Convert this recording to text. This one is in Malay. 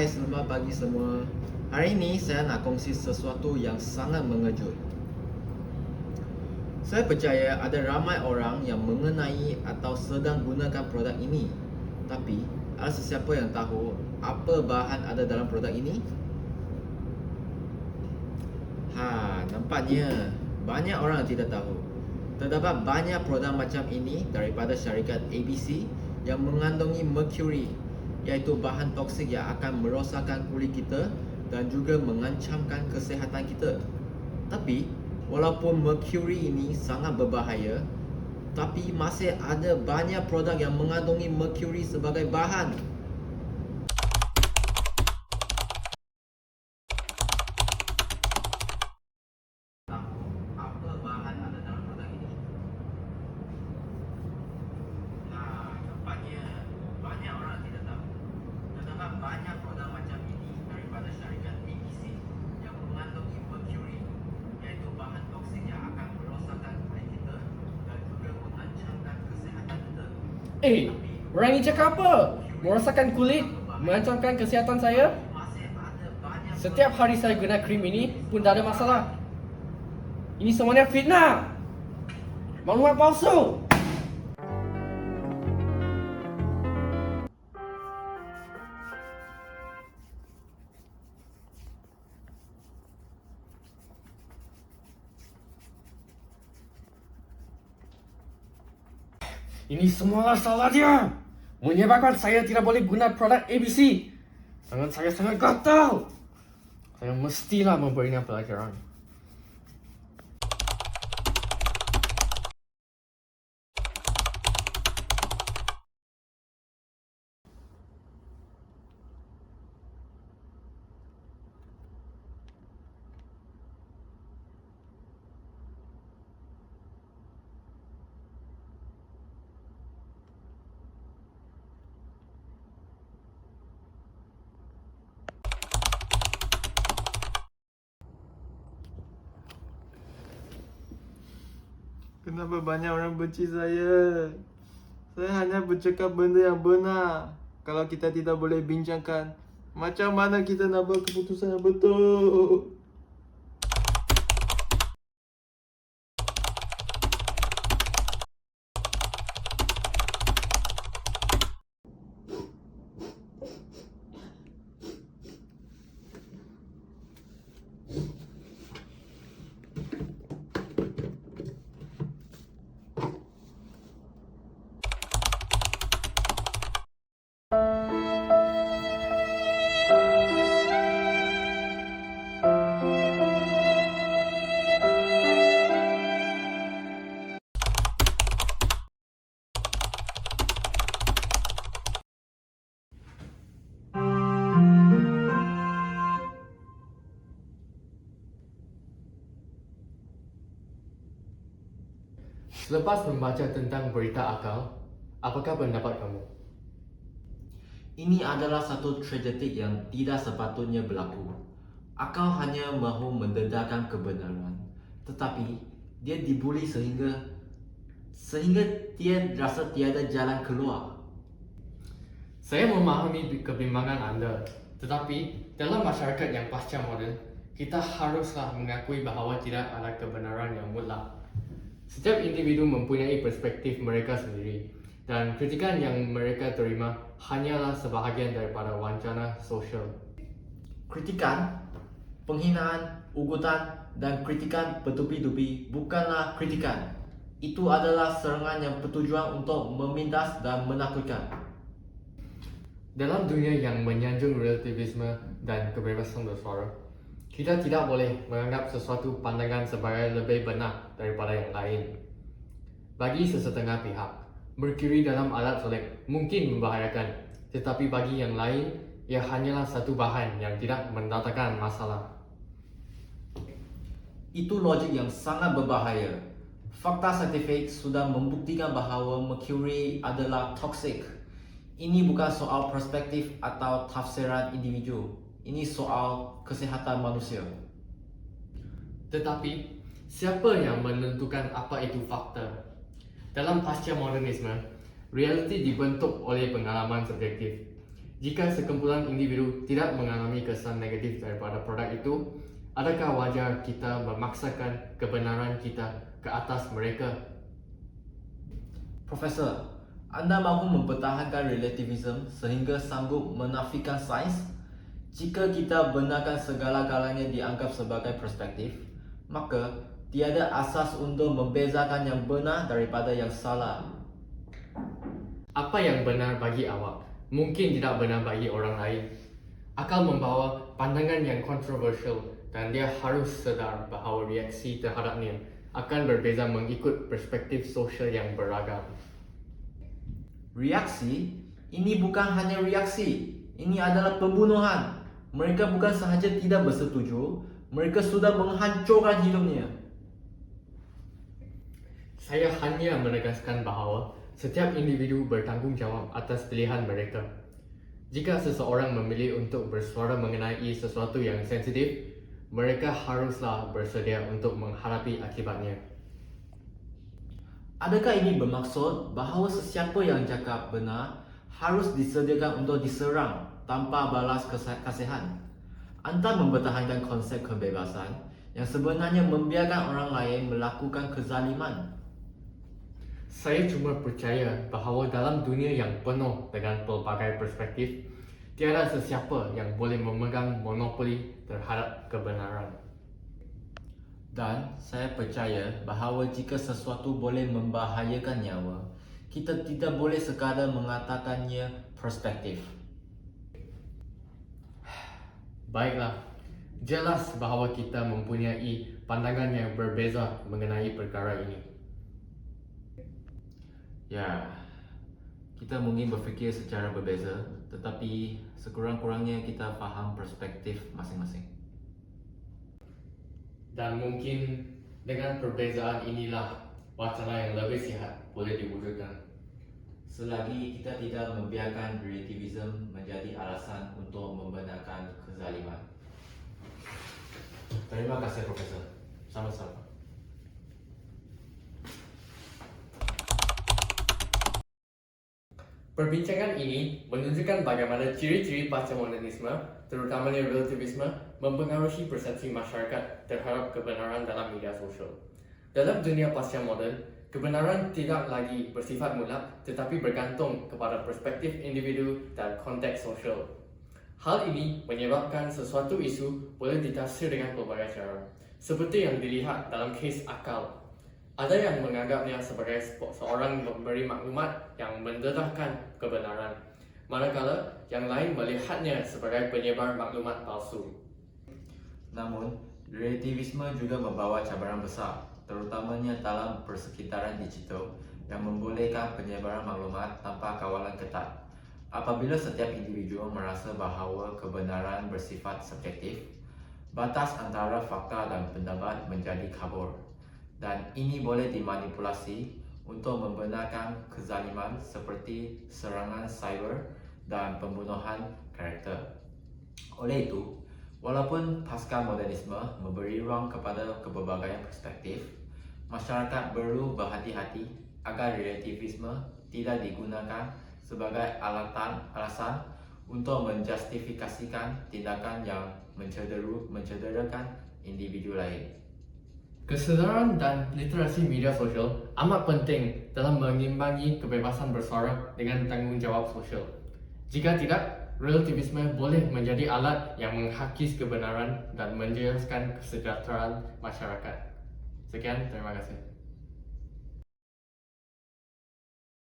Hai, selamat pagi semua. Hari ini saya nak kongsi sesuatu yang sangat mengejut. Saya percaya ada ramai orang yang mengenai atau sedang gunakan produk ini. Tapi, ada sesiapa yang tahu apa bahan ada dalam produk ini? Ha, nampaknya banyak orang yang tidak tahu. Terdapat banyak produk macam ini daripada syarikat ABC yang mengandungi mercury iaitu bahan toksik yang akan merosakkan kulit kita dan juga mengancamkan kesihatan kita. Tapi, walaupun mercury ini sangat berbahaya, tapi masih ada banyak produk yang mengandungi mercury sebagai bahan. Tahu apa bahan ada dalam produk ini? Nah, nampaknya banyak orang tidak tahu. Terdapat banyak produk macam ini daripada syarikat ABC yang mengandungi mercury, iaitu bahan toksik yang akan merosakkan kulit kita dan juga mengancamkan kesihatan kita. Eh, orang ini cakap apa? Merosakkan kulit, mengancamkan kesihatan saya? Setiap hari saya guna krim ini pun tak ada masalah. Ini semuanya fitnah. Maklumat palsu. Ini semua salah dia. Menyebabkan saya tidak boleh guna produk ABC. Tangan saya sangat gatal. Saya mestilah memberinya pelajaran. Kenapa banyak orang benci saya? Saya hanya bercakap benda yang benar. Kalau kita tidak boleh bincangkan, macam mana kita nak buat keputusan yang betul? Selepas membaca tentang berita akal, apakah pendapat kamu? Ini adalah satu tragedi yang tidak sepatutnya berlaku. Akal hanya mahu mendedahkan kebenaran, tetapi dia dibuli sehingga sehingga dia rasa tiada jalan keluar. Saya memahami kebimbangan anda, tetapi dalam masyarakat yang pasca moden, kita haruslah mengakui bahawa tidak ada kebenaran yang mutlak. Setiap individu mempunyai perspektif mereka sendiri dan kritikan yang mereka terima hanyalah sebahagian daripada wacana sosial. Kritikan, penghinaan, ugutan, dan kritikan bertubi-tubi bukanlah kritikan. Itu adalah serangan yang bertujuan untuk memindas dan menakutkan. Dalam dunia yang menyanjung relativisme dan kebebasan bersuara, kita tidak boleh menganggap sesuatu pandangan sebagai lebih benar daripada yang lain. Bagi sesetengah pihak, merkuri dalam alat selek mungkin membahayakan, tetapi bagi yang lain, ia hanyalah satu bahan yang tidak mendatangkan masalah. Itu logik yang sangat berbahaya. Fakta saintifik sudah membuktikan bahawa mercury adalah toksik. Ini bukan soal perspektif atau tafsiran individu. Ini soal kesihatan manusia. Tetapi, siapa yang menentukan apa itu fakta? Dalam pasca modernisme, realiti dibentuk oleh pengalaman subjektif. Jika sekumpulan individu tidak mengalami kesan negatif daripada produk itu, adakah wajar kita memaksakan kebenaran kita ke atas mereka? Profesor, anda mahu mempertahankan relativism sehingga sanggup menafikan sains? Jika kita benarkan segala-galanya dianggap sebagai perspektif, maka tiada asas untuk membezakan yang benar daripada yang salah. Apa yang benar bagi awak mungkin tidak benar bagi orang lain. Akal membawa pandangan yang kontroversial dan dia harus sedar bahawa reaksi terhadapnya akan berbeza mengikut perspektif sosial yang beragam. Reaksi? Ini bukan hanya reaksi. Ini adalah pembunuhan. Mereka bukan sahaja tidak bersetuju, mereka sudah menghancurkan hidupnya. Saya hanya menegaskan bahawa setiap individu bertanggungjawab atas pilihan mereka. Jika seseorang memilih untuk bersuara mengenai sesuatu yang sensitif, mereka haruslah bersedia untuk menghadapi akibatnya. Adakah ini bermaksud bahawa sesiapa yang cakap benar harus disediakan untuk diserang tanpa balas kasihan? Anda mempertahankan konsep kebebasan yang sebenarnya membiarkan orang lain melakukan kezaliman. Saya cuma percaya bahawa dalam dunia yang penuh dengan pelbagai perspektif, tiada sesiapa yang boleh memegang monopoli terhadap kebenaran. Dan saya percaya bahawa jika sesuatu boleh membahayakan nyawa, kita tidak boleh sekadar mengatakannya perspektif. Baiklah, jelas bahawa kita mempunyai pandangan yang berbeza mengenai perkara ini. Ya, kita mungkin berfikir secara berbeza, tetapi sekurang-kurangnya kita faham perspektif masing-masing. Dan mungkin dengan perbezaan inilah wacana yang lebih sihat boleh diwujudkan. Selagi kita tidak membiarkan relativism menjadi alasan untuk membenarkan kezaliman. Terima kasih, Profesor. Sama-sama. Perbincangan ini menunjukkan bagaimana ciri-ciri postmodernisme, terutamanya relativisme, mempengaruhi persepsi masyarakat terhadap kebenaran dalam media sosial. Dalam dunia pasca moden, kebenaran tidak lagi bersifat mutlak tetapi bergantung kepada perspektif individu dan konteks sosial. Hal ini menyebabkan sesuatu isu boleh ditafsir dengan pelbagai cara, seperti yang dilihat dalam kes akal ada yang menganggapnya sebagai se- seorang memberi maklumat yang mendedahkan kebenaran, manakala yang lain melihatnya sebagai penyebar maklumat palsu. Namun, relativisme juga membawa cabaran besar, terutamanya dalam persekitaran digital yang membolehkan penyebaran maklumat tanpa kawalan ketat. Apabila setiap individu merasa bahawa kebenaran bersifat subjektif, batas antara fakta dan pendapat menjadi kabur. Dan ini boleh dimanipulasi untuk membenarkan kezaliman seperti serangan cyber dan pembunuhan karakter. Oleh itu, walaupun pasca modernisme memberi ruang kepada keberbagai perspektif, masyarakat perlu berhati-hati agar relativisme tidak digunakan sebagai alatan alasan untuk menjustifikasikan tindakan yang mencederu, mencederakan individu lain. Kesedaran dan literasi media sosial amat penting dalam mengimbangi kebebasan bersuara dengan tanggungjawab sosial. Jika tidak, relativisme boleh menjadi alat yang menghakis kebenaran dan menjelaskan kesejahteraan masyarakat. Sekian, terima kasih.